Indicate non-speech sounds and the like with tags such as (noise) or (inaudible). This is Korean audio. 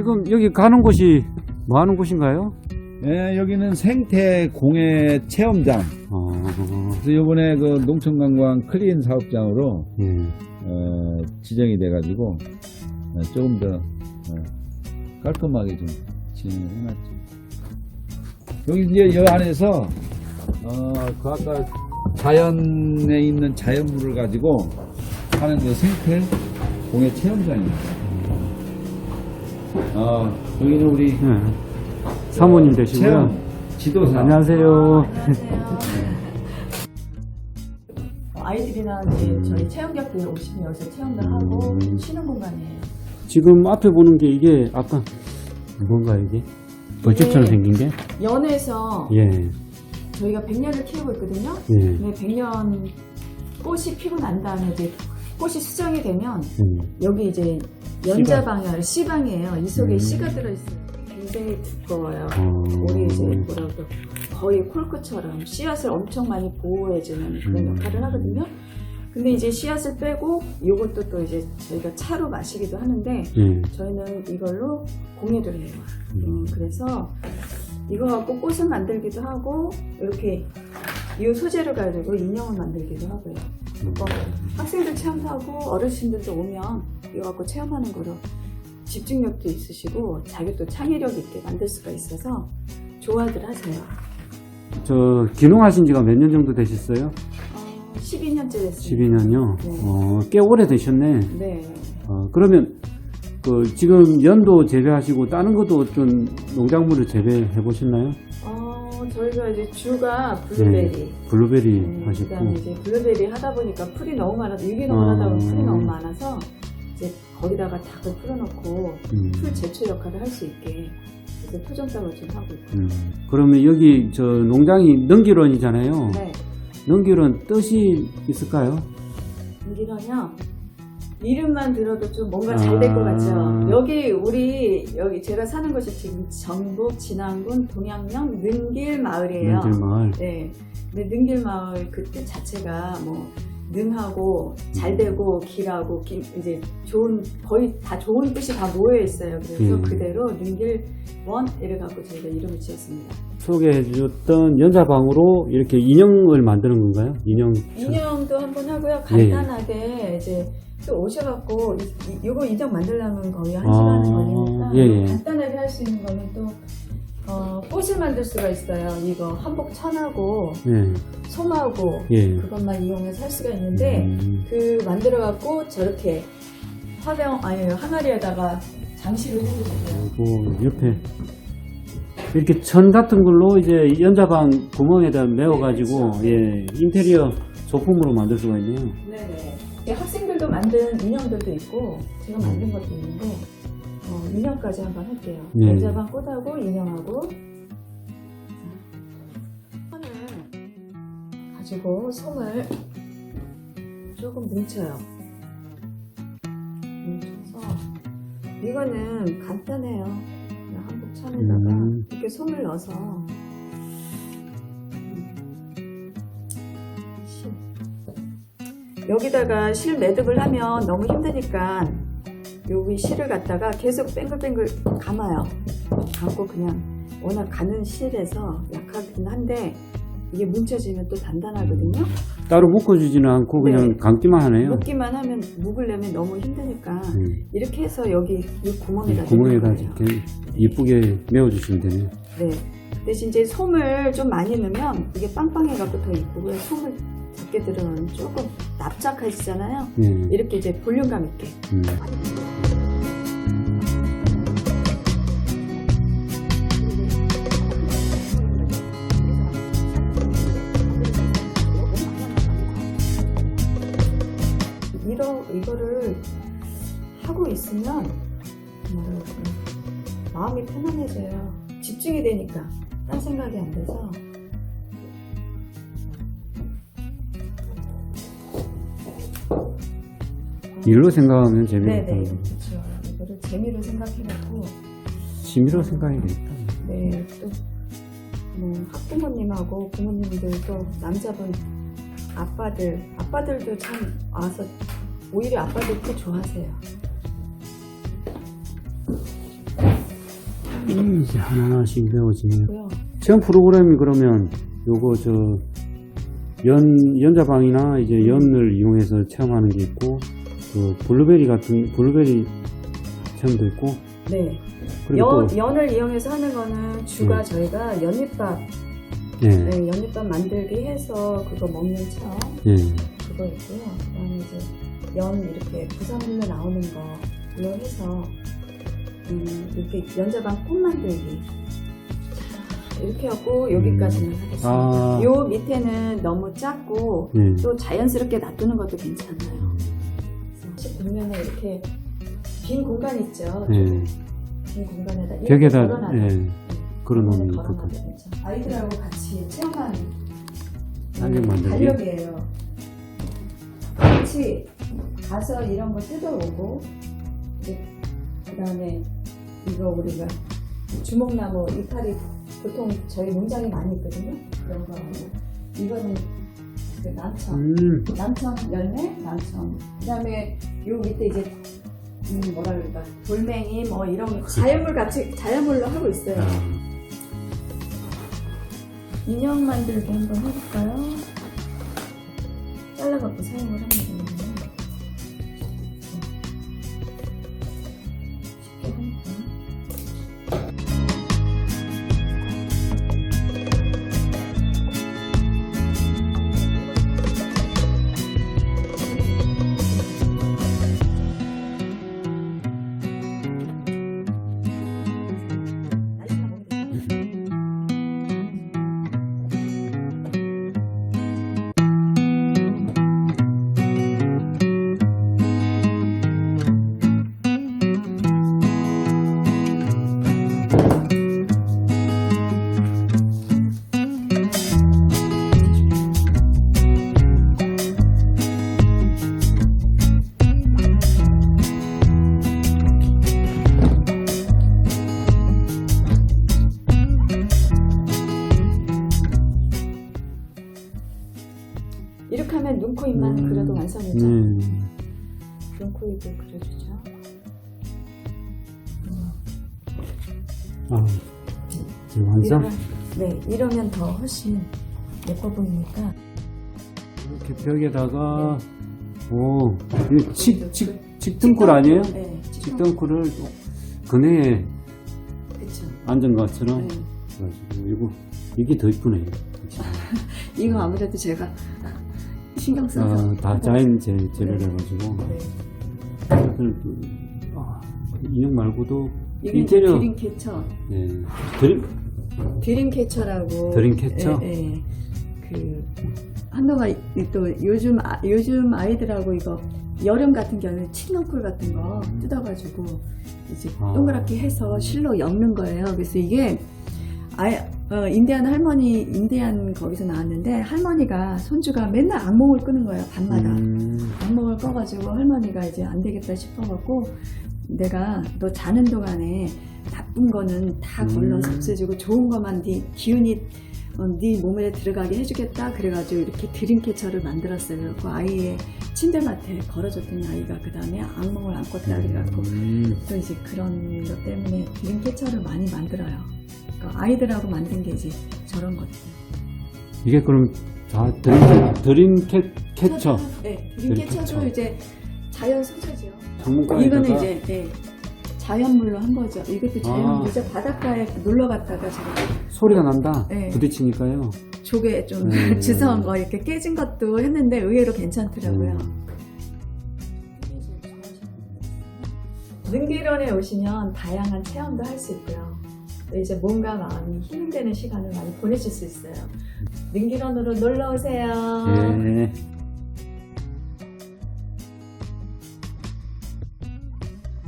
지금 여기 가는 곳이 뭐 하는 곳인가요? 네, 여기는 생태 공예 체험장. 어, 그래서 이번에 그 농촌관광 클린 사업장으로 예. 어, 지정이 돼가지고 어, 조금 더 어, 깔끔하게 좀 진행을 해놨죠. 여기 이제 여 안에서 어, 그 아까 자연에 있는 자연물을 가지고 하는 그 생태 공예 체험장입니다. 어, 여기는 우리 예. 사모님 되시고요. 체험 지도사. 안녕하세요. 아이들이나 이제 저희 체험객들 오시면 여기서 체험도 하고 음. 쉬는 공간이에요. 지금 앞에 보는 게 이게 아까 뭔가 이게 벌집처럼 네. 생긴 게? 연에서 예. 저희가 100년을 키우고 있거든요. 예. 근데 100년 꽃이 피고 난 다음에 이제 꽃이 수정이 되면 음. 여기 이제 연자방이야 씨방이에요. 이 속에 음. 씨가 들어 있어요. 굉장히 두꺼워요. 어. 우리 이제 뭐라 고 거의 콜크처럼 씨앗을 엄청 많이 보호해주는 그런 음. 역할을 하거든요. 근데 이제 씨앗을 빼고 이것도 또 이제 저희가 차로 마시기도 하는데 예. 저희는 이걸로 공예를 해요. 음. 음, 그래서 이거 갖고 꽃을 만들기도 하고 이렇게 이 소재를 가지고 인형을 만들기도 하고요. 그거 학생들 체험도 하고 어르신들도 오면 이거 갖고 체험하는 거로 집중력도 있으시고 자기 또 창의력 있게 만들 수가 있어서 좋아들 하세요. 저 기농하신 지가 몇 년 정도 되셨어요? 어, 12년째 됐어요. 12년요? 네. 어, 꽤 오래 되셨네. 네. 어, 그러면 그 지금 연도 재배하시고 다른 것도 좀 농작물을 재배해 보셨나요? 어, 저희가 이제 주가 블루베리. 블루베리 음, 하셨고. 그다음에 이제 블루베리 하다 보니까 풀이 너무 많아서 유기농을 아. 하다 보면 풀이 너무 많아서 이제 거기다가 닭을 풀어놓고 음, 풀 제초 역할을 할 수 있게 그래서 토종닭을 좀 하고 있고. 음. 그러면 여기 저 농장이 능기론이잖아요. 네. 능기론 뜻이 있을까요? 여기는요 이름만 들어도 좀 뭔가 잘 될것 아. 같죠. 여기 우리 여기 제가 사는 곳이 지금 전북 진안군 동양면 능길 마을이에요. 능길마을. 네. 근데 능길 마을 그 뜻 자체가 뭐 능하고 잘 음. 되고 길하고 길- 이제 좋은 거의 다 좋은 뜻이 다 모여 있어요. 그래서 음. 그대로 능길 원 이래 갖고 저희가 이름을 지었습니다. 소개해 주셨던 연자방으로 이렇게 인형을 만드는 건가요? 인형. 인형도 한번 하고요. 예. 간단하게 이제 또 오셔갖고 이, 이- 이거 인형 만들려면 거의 한 아, 시간 걸리니까 예, 예. 간단하게 할 수 있는 거는 또 어, 꽃을 만들 수가 있어요. 이거 한복 천하고 예. 솜하고 예. 그것만 이용해서 할 수가 있는데 음, 그 만들어갖고 저렇게 화병 아니 항아리에다가 장식을 해주세요. 그리고 옆에 이렇게 천 같은 걸로 이제 연자방 구멍에다 메워가지고 예 인테리어 소품으로 만들 수가 있네요. 네네. 학생들도 만든 인형들도 있고 제가 만든 것도 있는데 어, 인형까지 한번 할게요. 네. 연자방 꽃하고 인형하고 손을 가지고 솜을 조금 뭉쳐요. 뭉쳐서 이거는 간단해요. 그냥 한복 천에다가 음. 이렇게 솜을 넣어서 여기다가 실 매듭을 하면 너무 힘드니까 여기 실을 갖다가 계속 뱅글뱅글 감아요. 감고 그냥 워낙 가는 실에서 약하긴 한데 이게 뭉쳐지면 또 단단하거든요. 따로 묶어주지는 않고 그냥 네. 감기만 하네요. 묶기만 하면 묶으려면 너무 힘드니까 음. 이렇게 해서 여기 이 구멍에다 구멍에다. 이렇게 이쁘게 메워주시면 되네요. 네. 대신 이제 솜을 좀 많이 넣으면 이게 빵빵해갖고 더 이쁘고요. 솜을 들어놓으면 조금 납작하시잖아요. 예. 이렇게 이제 볼륨감 있게. 음. 이러, 이거를 하고 있으면 뭐랄까, 마음이 편안해져요. 집중이 되니까 딴 생각이 안 돼서 일로 생각하면 재미없다. 네네 그렇죠. 이거를 재미로 생각해갖고 취미로 생각해야겠다. 네, 또, 뭐, 학부모님하고 부모님들도 남자분 아빠들, 아빠들도 참 와서 오히려 아빠들 더 좋아하세요. 음, 이제 하나하나씩 배워지네요. 고요. 체험 프로그램이 그러면 요거 저 연, 연자방이나 이제 연을 이용해서 체험하는 게 있고, 그 블루베리 같은, 블루베리 체험도 있고, 네. 연, 또, 연을 이용해서 하는 거는 주가 음. 저희가 연잎밥, 예, 네, 연잎밥 만들기 해서 그거 먹는 체험 예. 그거 있고요. 그다음에 이제 연 이렇게 부산물로 나오는 거로 해서 음, 이렇게 연자방 꽃 만들기 자, 이렇게 하고 여기까지는 하겠습니다. 아. 요 밑에는 너무 작고 예. 또 자연스럽게 놔두는 것도 괜찮아요. 보면은 이렇게 빈 공간 있죠. 예. 빈 공간에다 이렇게 벽에다, 예. 걸어놔도 있거든. 괜찮아요. 아이들하고 같이 체험하는 달력 만들기? 달력이에요. 같이 가서 이런 거 뜯어오고 그다음에 이거 우리가 주목나무 이파리 보통 저희 농장에 많이 있거든요. 그런 거 이거는 그 남천 음, 남천 열매 남천 그다음에 요 밑에 이제 음 뭐라 그럴까? 돌멩이 뭐 이런 거 자연물 같이 자연물로 하고 있어요. 아, 인형 만들기 한번 해볼까요? 잘라갖고 사용을 되 이렇게 하면 눈, 코, 입만 음, 그려도 완성이죠. 네. 눈, 코, 입을 그려주죠. 아, 지금 완성? 이러면, 네, 이러면 더 훨씬 예뻐 보이니까. 이렇게 벽에다가, 오, 이 칙, 칙, 칙등굴 아니에요? 네, 직등. 칙등굴을 그네에. 앉은 것처럼 네. 이거 이게 더 이쁘네. (laughs) 이거 아무래도 제가 신경 써서. 아, 다 자연 재, 재료를 해가지고 네. 다들 그, 아, 인형 말고도 이게 인테리어 드림 캐쳐. 예, 드림 드림 캐쳐라고. 드림 캐쳐? 예, 예. 그, 한동안 이- 또 요즘, 아, 요즘 아이들하고 이거 여름 같은 경우는 칡넝쿨 같은 거 뜯어가지고 이제 아. 동그랗게 해서 실로 엮는 거예요. 그래서 이게 아예 어, 인디안 할머니, 인디안 거기서 나왔는데 할머니가 손주가 맨날 악몽을 꾸는 거예요. 밤마다. 음, 악몽을 꺼가지고 할머니가 이제 안 되겠다 싶어갖고 내가 너 자는 동안에 나쁜 거는 다 걸러서 음. 없애주고 좋은 것만 네 기운이 어, 네 몸에 들어가게 해주겠다 그래가지고 이렇게 드림캐쳐를 만들었어요. 그 아이의 침대맡에 걸어줬더니 아이가 그 다음에 악몽을 안 꿨다 그래갖고 음, 또 이제 그런 것 때문에 드림캐쳐를 많이 만들어요. 그러니까 아이들하고 만든 게 이제 저런 것들. 이게 그럼 다 드림, 드림 캐, 캐쳐 네, 드림캐쳐. 드림 캐쳐도 이제 자연 소재죠. 전문가에다가 이거는 이제 네, 자연물로 한 거죠. 이것도 자연물. 아. 이제 바닷가에 놀러 갔다가 제가 소리가 난다. 네. 부딪히니까요. 조개 좀 음. (laughs) 주워온 거 이렇게 깨진 것도 했는데 의외로 괜찮더라고요. 음. 능기론에 오시면 다양한 체험도 할 수 있고요. 또 이제 몸과 마음이 힐링되는 시간을 많이 보내실 수 있어요. 능기론으로 놀러 오세요. 예.